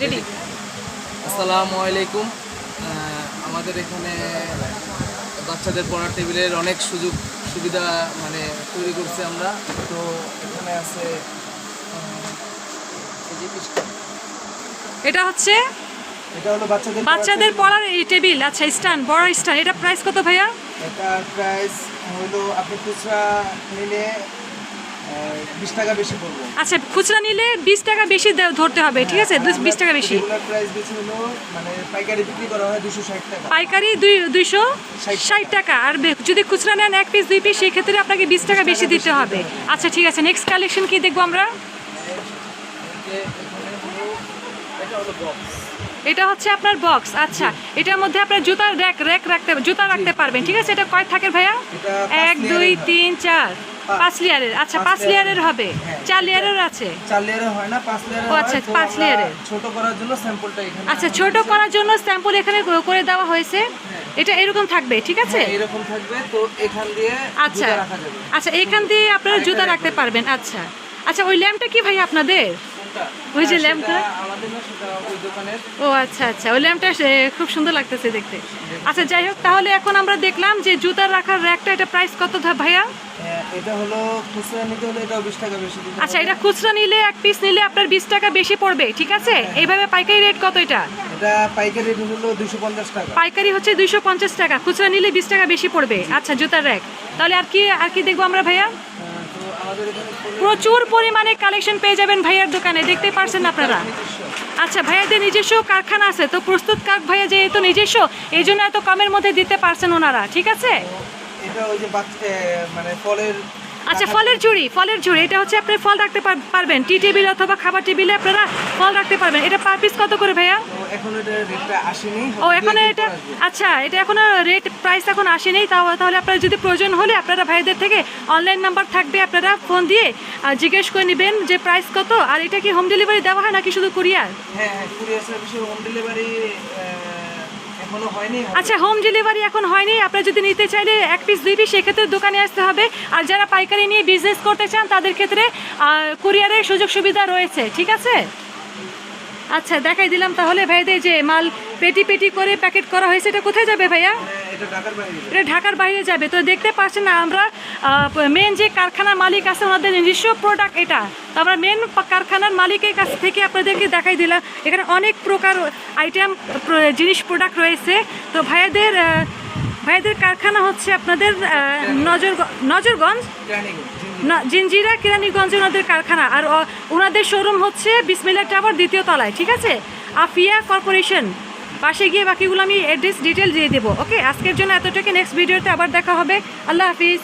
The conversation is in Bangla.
রেডি আসসালামু আলাইকুম। আমাদের এখানে বাচ্চাদের পড়ার টেবিলের অনেক সুযোগ সুবিধা মানে তৈরি করছি আমরা। তো এখানে আছে এটা হচ্ছে এটা হলো বাচ্চাদের বাচ্চাদের পড়ার এই টেবিল। আচ্ছা স্ট্যান্ড বড় স্ট্যান্ড। এটা প্রাইস কত ভাইয়া? এটার প্রাইস হলো আপনি খুচরা নিলে বিশ টাকা বেশি পড়বে। আচ্ছা খুচরা নিলে বিশ টাকা বেশি ধরতে হবে ঠিক আছে? বিশ টাকা বেশি। রেগুলার প্রাইস বেশি হলো মানে পাইকারি বিক্রি করা হয় টাকা। পাইকারি দুই দুইশো ষাট ষাট টাকা। আর বে- যদি খুচরা নেন এক পিস দুই পিস সেই ক্ষেত্রে আপনাকে বিশ টাকা বেশি দিতে হবে। আচ্ছা ঠিক আছে। নেক্সট কালেকশন কি দেখব আমরা? এটা হলো বক্স এটা হচ্ছে আপনার বক্স আচ্ছা এটার মধ্যে আপনার জুতার র্যাক র্যাক রাখতে জুতা রাখতে পারবেন ঠিক আছে? এটা কয় থাকের ভাইয়া? এক দুই। তিন চার। পাঁচ। লেয়ারের আচ্ছা পাঁচ লেয়ারের। হবে। হ্যাঁ। চার লেয়ারের আছে? চার লেয়ারের হয় না পাঁচ লেয়ারের ও আচ্ছা, পাঁচ layer-এর। ছোট করার জন্য স্যাম্পলটা এখানে আচ্ছা ছোট করার জন্য স্যাম্পল এখানে করে দেওয়া হয়েছে। এটা এরকম থাকবে ঠিক আছে? হ্যাঁ, এরকম থাকবে। তো এখান দিয়ে আচ্ছা। আচ্ছা এখান দিয়ে আপনারা জুতা রাখতে পারবেন আচ্ছা। আচ্ছা ওই ল্যাম্পটা কি ভাই আপনাদের? ওই যে হ্যাঁ, ল্যাম্পটা? আমাদের না ও আচ্ছা আচ্ছা। ওই ল্যাম্পটা খুব সুন্দর লাগতেছে দেখতে। আচ্ছা যাই হোক তাহলে এখন আমরা দেখলাম যে জুতার রাখার র্যাকটা এটা প্রাইস কত ভাইয়া? হ্যাঁ, এটা হলো খুচরা নিতে হলে এটাও বিশ টাকা বেশি দিতে আচ্ছা এটা খুচরা নিলে এক পিস নিলে আপনার বিশ টাকা বেশি পড়বে ঠিক আছে? এইভাবে পাইকারি রেট কত এটা? এটা পাইকারি রেট হলো টাকা। পাইকারি হচ্ছে দুইশো পঞ্চাশ টাকা খুচরা নিলে বিশ টাকা বেশি পড়বে। আচ্ছা জুতার র্যাক তাহলে আর কি আর কি দেখব আমরা ভাইয়া? হ্যাঁ, প্রচুর পরিমাণে কালেকশন পেয়ে যাবেন ভাইয়ার দোকানে দেখতে পারছেন আপনারা। আচ্ছা ভাইয়াদের নিজস্ব কারখানা আছে তো প্রস্তুত কাক ভাইয়া যে যেহেতু নিজস্ব এই জন্য এত কমের মধ্যে দিতে পারছেন ওনারা ঠিক আছে? এটা ওই যে মানে ফলের আচ্ছা ফলের ঝুড়ি ফলের ঝুড়ি এটা হচ্ছে আপনি ফল রাখতে পার- পারবেন টি টেবিল অথবা খাবার টেবিলে আপনারা ফল রাখতে পারবেন এটা পার পিস কত করে ভাইয়া? এখন এটা রেটটা আসেনি ও এখন এটা আচ্ছা এটা এখনও রেট প্রাইস এখন আসেনি তাও তাহলে আপনারা যদি প্রয়োজন হলে আপনারা ভাইদের থেকে অনলাইন নাম্বার থাকবে আপনারা ফোন দিয়ে জিজ্ঞেস করে নেবেন যে প্রাইস কত। আর এটা কি হোম ডেলিভারি দেওয়া হয় নাকি শুধু কুরিয়ার হ্যাঁ হ্যাঁ কুরিয়ার সার্ভিসে হোম ডেলিভারি আচ্ছা হোম ডেলিভারি এখন হয়নি। আপনারা যদি নিতে চাইলে এক পিস দুই পিস সেক্ষেত্রে দোকানে আসতে হবে। আর যারা পাইকারি নিয়ে বিজনেস করতে চান তাদের ক্ষেত্রে কুরিয়ারের সুযোগ সুবিধা রয়েছে ঠিক আছে? আচ্ছা দেখাই দিলাম তাহলে ভাইদের যে মাল পেটি পেটি করে প্যাকেট করা হয়েছে এটা কোথায় যাবে ভাইয়া? এটা ঢাকার বাইরে যাবে। তো দেখতে পাচ্ছেন না আমরা মেন যে কারখানার মালিক আছে ওনাদের নিজস্ব প্রোডাক্ট এটা। তো আমরা মেন কারখানার মালিকের কাছ থেকে আপনাদেরকে দেখাই দিলাম। এখানে অনেক প্রকার আইটেম জিনিস প্রোডাক্ট রয়েছে। তো ভাইয়াদের আহ, ভাইয়াদের কারখানা হচ্ছে আপনাদের নজর নজরগঞ্জ? না- জিঞ্জিরা কেরানীগঞ্জে ওনাদের কারখানা। আর ওনাদের শোরুম হচ্ছে বিসমিল্লা টাওয়ার দ্বিতীয় তলায়, ঠিক আছে? আফিয়া কর্পোরেশন। পাশে গিয়ে বাকিগুলো আমি অ্যাড্রেস ডিটেল দিয়ে দেবো ওকে আজকের জন্য এতটুকু। নেক্সট ভিডিওতে আবার দেখা হবে। আল্লাহ হাফিজ।